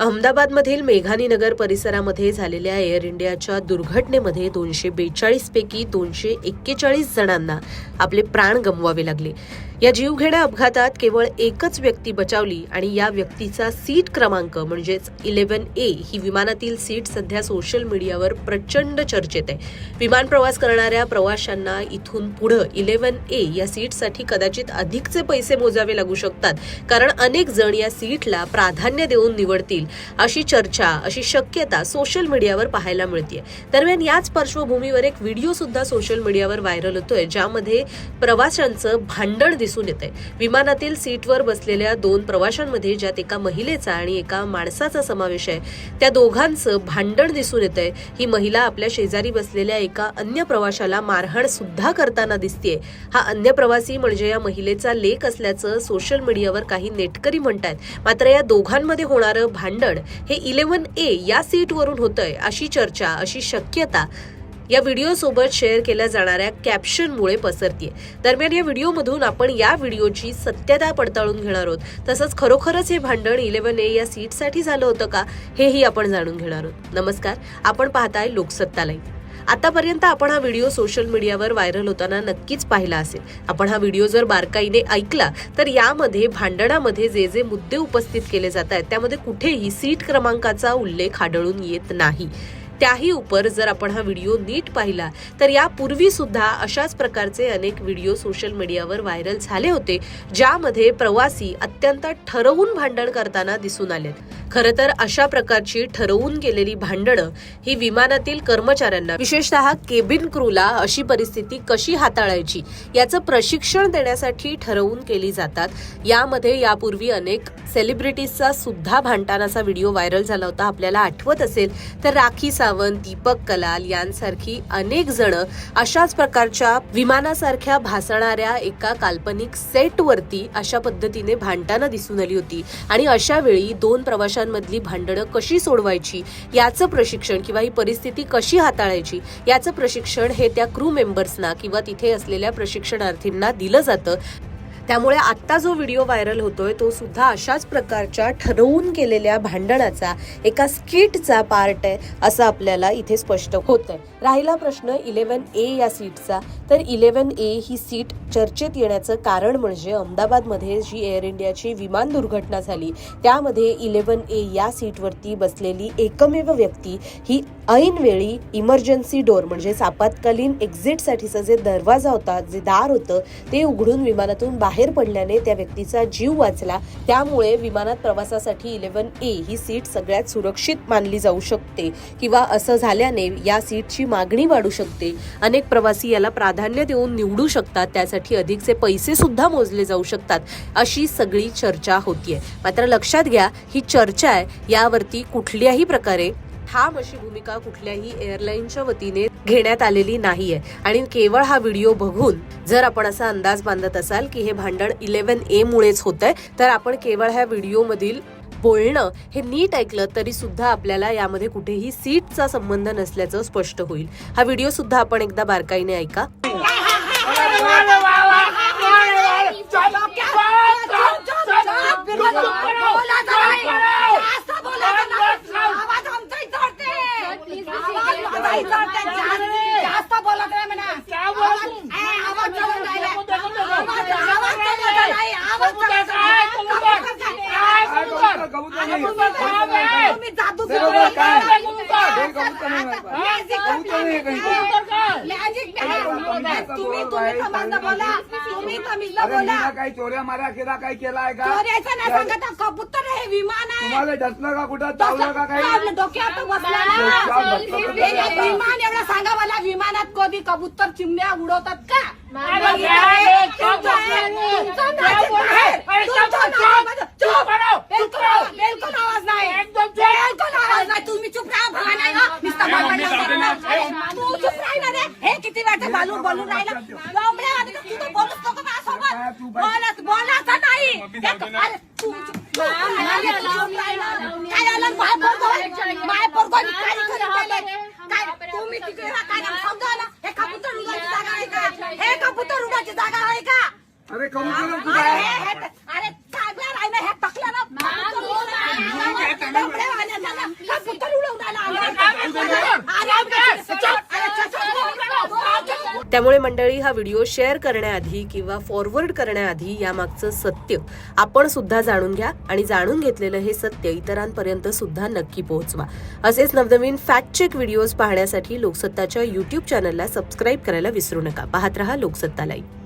अहमदाबादमधील मेघानी नगर परिसरामध्ये झालेल्या एअर इंडियाच्या दुर्घटनेमध्ये दोनशे बेचाळीस पैकी दोनशे एक्केचाळीस जणांना आपले प्राण गमवावे लागले. या जीवघेण्या अपघातात केवळ एकच व्यक्ती बचावली आणि या व्यक्तीचा सीट क्रमांक म्हणजेच इलेव्हन ए ही विमानातील सीट सध्या सोशल मीडियावर प्रचंड चर्चेत आहे. विमान प्रवास करणाऱ्या प्रवाशांना इथून पुढं इलेव्हन ए या सीटसाठी कदाचित अधिकचे पैसे मोजावे लागू शकतात कारण अनेक जण या सीटला प्राधान्य देऊन निवडतील अशी चर्चा अशी शक्यता सोशल मीडियावर पाहायला मिळते दरम्यान याच पार्श्वभूमीवर एक व्हिडिओ सुद्धा सोशल मीडियावर व्हायरल होतोय ज्यामध्ये प्रवाशांचं भांडण दिसून येत आहे विमानातील सीटवर बसलेल्या दोन प्रवाशांमध्ये ज्यात एका महिलेचा आणि एका माणसाचा समावेश आहे त्या दोघांचं भांडण दिसून येत आहे ही महिला आपल्या शेजारी बसलेल्या एका अन्य प्रवाशाला मारहाण सुद्धा करताना दिसतेय. हा अन्य प्रवासी म्हणजे या महिलेचा लेख असल्याचं सोशल मीडियावर काही नेटकरी म्हणतात मात्र या दोघांमध्ये होणारं भांडण हे इलेव्हन ए या सीटवरून होतंय अशी चर्चा अशी शक्यता या व्हिडिओसोबत शेअर केल्या जाणाऱ्या कॅप्शनमुळे पसरतीये. दरम्यान या व्हिडिओमधून आपण या व्हिडिओची सत्यता पडताळून घेणार आहोत. तसंच खरोखरच हे भांडण इलेव्हन ए या सीटसाठी झालं होतं का हेही आपण जाणून घेणार आहोत. नमस्कार आपण पाहताय लोकसत्ता लाईव्ह आतापर्यंत आपण हा व्हिडिओ सोशल मीडियावर व्हायरल होताना नक्कीच पाहिला असेल. आपण हा व्हिडिओ जर बारकाईने ऐकला तर यामध्ये भांडणामध्ये जे जे मुद्दे उपस्थित केले जात आहेत त्यामध्ये कुठेही सीट क्रमांकाचा उल्लेख आढळून येत नाही. त्याही उपर जर आपण हा व्हिडिओ नीट पाहिला तर यापूर्वी सुद्धा अशाच प्रकारचे अनेक व्हिडिओ सोशल मीडियावर व्हायरल झाले होते ज्यामध्ये प्रवासी अत्यंत ठरवून भांडण करताना दिसून आलेत. खरं तर अशा प्रकारची ठरवून गेलेली भांडणं ही विमानातील कर्मचाऱ्यांना विशेषतः केबिन क्रूला अशी परिस्थिती कशी हाताळायची याचं प्रशिक्षण देण्यासाठी ठरवून केली जातात. यामध्ये यापूर्वी अनेक सेलिब्रिटीजचा सुद्धा भांडतानाचा व्हिडिओ व्हायरल झाला होता आपल्याला आठवत असेल तर राखी सावंत दीपक कलाल यांसारखी अनेक जण अशाच प्रकारच्या विमानासारख्या भासणाऱ्या एका काल्पनिक सेटवरती अशा पद्धतीने भांडताना दिसून आली होती. आणि अशा वेळी दोन प्रवाशांमधली भांडणं कशी सोडवायची याचं प्रशिक्षण किंवा ही परिस्थिती कशी हाताळायची याचं प्रशिक्षण हे त्या क्रू मेंबर्सना किंवा तिथे असलेल्या प्रशिक्षणार्थींना दिलं जातं. त्यामुळे आत्ता जो व्हिडिओ व्हायरल होतोय तो सुद्धा अशाच प्रकारच्या ठरवून केलेल्या भांडणाचा एका स्किटचा पार्ट आहे असं आपल्याला इथे स्पष्ट होत आहे राहिला प्रश्न इलेव्हन ए या सीटचा तर इलेव्हन ए ही सीट चर्चेत येण्याचं कारण म्हणजे अहमदाबादमध्ये जी एअर इंडियाची विमान दुर्घटना झाली त्यामध्ये इलेव्हन ए या सीटवरती बसलेली एकमेव व्यक्ती ही ऐनवेळी इमर्जन्सी डोर म्हणजेच आपत्कालीन एक्झिटसाठीचा जे दरवाजा होता जे दार होतं ते उघडून विमानातून बाहेर बाहेर पडल्याने त्या व्यक्तीचा जीव वाचला. त्यामुळे विमानात प्रवासासाठी इलेव्हन ए ही सीट सगळ्यात सुरक्षित मानली जाऊ शकते किंवा असं झाल्याने या सीटची मागणी वाढू शकते. अनेक प्रवासी याला प्राधान्य देऊन निवडू शकतात त्यासाठी अधिकचे पैसे सुद्धा मोजले जाऊ शकतात अशी सगळी चर्चा होतीये. मात्र लक्षात घ्या ही चर्चा आहे यावरती कुठल्याही प्रकारे ठाम अशी भूमिका कुठल्याही एअरलाईनच्या वतीने घेण्यात आलेली नाहीये. आणि केवळ हा व्हिडिओ बघून जर आपण असा अंदाज बांधत असाल की हे भांडण इलेव्हन ए मुळेच होतंय तर आपण केवळ ह्या व्हिडिओमधील बोलणं हे नीट ऐकलं तरी सुद्धा आपल्याला यामध्ये कुठेही सीटचा संबंध नसल्याचं स्पष्ट होईल हा व्हिडिओ सुद्धा आपण एकदा बारकाईने ऐका तुम्ही तुम्ही समजलं बोला तुम्ही तमीजला अरे बोला मीना काही चोऱ्या माऱ्या केला काही केलाय का कबूतर आहे विमान आहे तुम्हाला डसलं का कुठं चावलं का काही डोक्यात हे. विमान एवढं सांगा मला विमानात कधी कबूतर चिमण्या उडवतात का वेळचं बालून राहिला? लोंबड्या वाटतं, तू तर बोलूच नको माझ्यासोबत बोलत बोलायचं नाही अरे, तू तू राहिला. काय झालं माय पोरगं? माय पोरगं काय राहिले? काय तुम्ही तिकडे राहा, काय समजा ना हे कबूतर उडायची जागा आहे का? हे कबूतर उडायची जागा आहे का? अरे कबूतर अरे आहे. हे- हे- आहे ना हे टाकलं ना. कबूतर उडवून राहिला. अरे, अरे, चल, अरे, चल, चल. त्यामुळे मंडळी हा व्हिडिओ शेअर करण्याआधी किंवा फॉरवर्ड करण्याआधी यामागचं सत्य आपण सुद्धा जाणून घ्या आणि जाणून घेतलेलं हे सत्य इतरांपर्यंत सुद्धा नक्की पोहोचवा. असेच नवनवीन फॅक्ट चेक व्हिडिओज पाहण्यासाठी लोकसत्ताच्या युट्यूब चॅनलला सबस्क्राईब करायला विसरू नका. पाहत रहा लोकसत्ता लाईव्ह